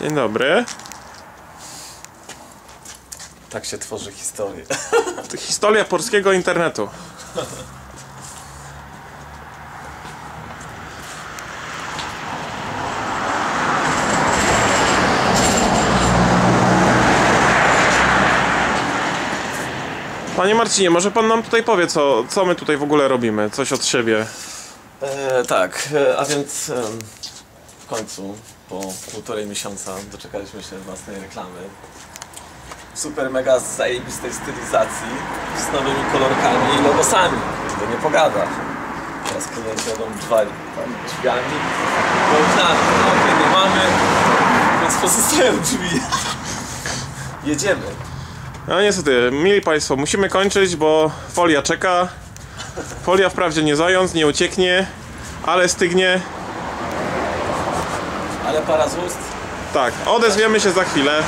Dzień dobry. Tak się tworzy historię. To Historia polskiego internetu. Panie Marcinie, może pan nam tutaj powie, co, co my tutaj w ogóle robimy? Coś od siebie. E, tak, e, a więc w końcu po półtorej miesiąca doczekaliśmy się własnej reklamy. Super mega zajebistej stylizacji z nowymi kolorkami i logosami. To nie pogada. Teraz klienci tam drzwiami i oknami. No, okej, nie mamy, więc pozostają drzwi. Jedziemy. No niestety, mili Państwo, musimy kończyć, bo folia czeka. Folia wprawdzie nie zając, nie ucieknie, ale stygnie. Ale para z ust. Tak, odezwiemy się za chwilę.